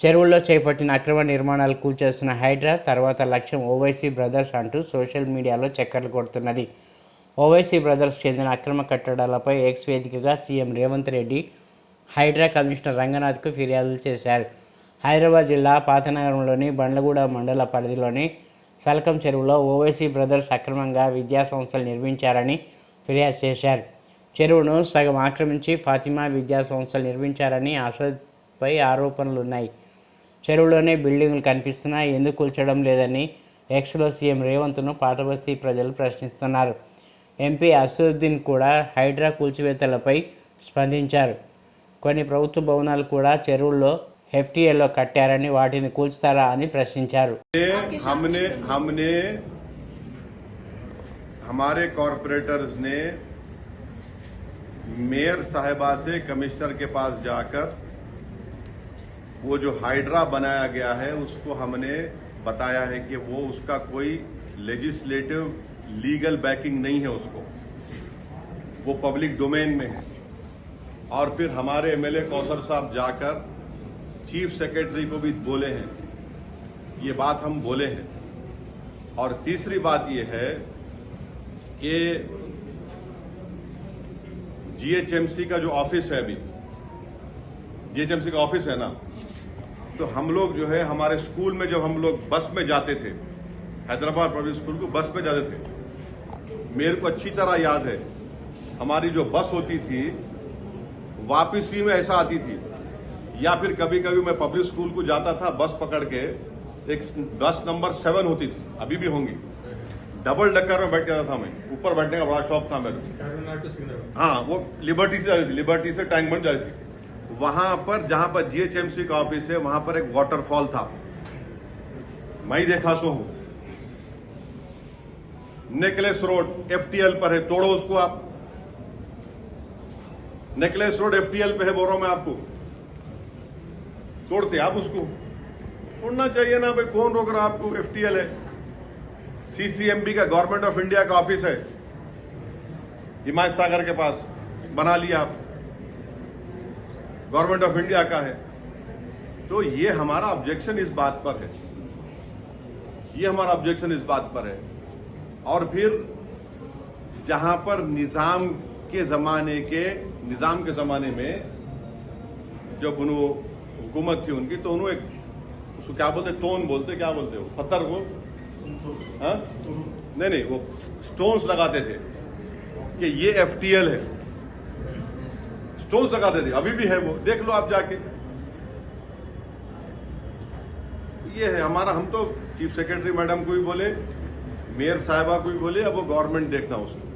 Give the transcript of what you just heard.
చెరువుల్లో చేపట్టిన అక్రమ నిర్మాణాలు కూల్చేస్తున్న హైడ్రా తర్వాత లక్ష్యం ఓవైసీ బ్రదర్స్ అంటూ సోషల్ మీడియాలో చక్కర్లు కొడుతున్నది. ఓవైసీ బ్రదర్స్ చెందిన అక్రమ కట్టడాలపై ఎక్స్ వేదికగా సీఎం రేవంత్ రెడ్డి హైడ్రా కమిషనర్ రంగనాథ్కు ఫిర్యాదులు చేశారు. హైదరాబాద్ జిల్లా పాతనగరంలోని బండ్లగూడ మండల పరిధిలోని సలకం చెరువులో ఓవైసీ బ్రదర్స్ అక్రమంగా విద్యా సంస్థలు నిర్మించారని ఫిర్యాదు చేశారు. చెరువును సగం ఆక్రమించి ఫాతిమా విద్యా సంస్థలు నిర్మించారని అసద్పై ఆరోపణలు ఉన్నాయి చెరువులోనే బిల్డింగులు కనిపిస్తున్నా ఎందుకు కూల్చడం లేదని ఎక్స్లో సీఎం రేవంత్ను పాతబస్తీ ప్రజలు ప్రశ్నిస్తున్నారు ఎంపీ అసదుద్దీన్ కూడా హైడ్రా కూల్చివేతలపై స్పందించారు కొన్ని ప్రభుత్వ భవనాలు కూడా చెరువుల్లో ఎఫ్టీఏలో కట్టారని వాటిని కూల్చుతారా అని ప్రశ్నించారు ये हमने हमने हमारे कॉरपोरेटर्स ने मेयर साहिबा से कमिश्नर के पास जाकर वो जो हाइड्रा बनाया गया है, उसको हमने बताया है कि वो उसका कोई लेजिस्लेटिव लीगल बैकिंग नहीं है उसको। वो पब्लिक डोमेन में है। और फिर हमारे एमएलए कौसर साहब जाकर चीफ सेक्रेटरी को भी बोले हैं। ये बात हम बोले हैं। और तीसरी बात ये है कि जीएचएमसी का जो ऑफ़िस है अभी जीएचएमसी का ऑफ़िस है ना तो हम लोग जो है हमारे स्कूल में जब हम लोग बस में जाते थे हैदराबाद पब्लिक स्कूल को बस में जाते थे मेरे को अच्छी तरह याद है हमारी जो बस होती थी वापसी में ऐसा आती थी या फिर कभी कभी मैं पब्लिक स्कूल को जाता था बस पकड़ के एक बस नंबर सेवन होती थी अभी भी होंगी डबल डक्कर में बैठ जाता था मैं ऊपर बैठने का बड़ा शौक था मेरे हाँ वो लिबर्टी से जाती थी लिबर्टी से टैंक बन जाती थी। वहाँ पर, जहाँ पर जीएचएमसी का ऑफ़िस है, वहाँ पर एक वाटरफॉल था। मैं देखा सो हूँ। नेकलेस रोड एफटीएल पर है, तोड़ो उसको आप। नेकलेस रोड एफटीएल पे है, बोल रहा हूँ मैं आपको। तोड़ते आप उसको। तोड़ना चाहिए ना भाई, कौन रोक रहा आपको? एफटीएल है। सीसीएमबी का गवर्नमेंट ऑफ़ इंडिया का ऑफ़िस है। हिमायत सागर के पास, बना लिया आप। गवर्नमेंट ऑफ़ इंडिया का है। तो ये हमारा ऑब्जेक्शन इस बात पर है। ये हमारा ऑब्जेक्शन इस बात पर है। और फिर जहाँ पर निज़ाम के जमाने के, निज़ाम के जमाने में जब उन्होंने हुकूमत थी उनकी तो उन्होंने उसको क्या बोलते तोन बोलते, क्या बोलते वो? पत्थर को? हाँ? नहीं नहीं, वो स्टोन्स लगाते थे कि ये एफटीएल है। स्टोन्स लगाते दी अभी भी है वो। देख लो आप जाके। ये है हमारा, हम तो चीफ सेक्रेटरी मैडम को भी बोले मेयर साहिबा को भी बोले, अब वो गवर्नमेंट देखना उसको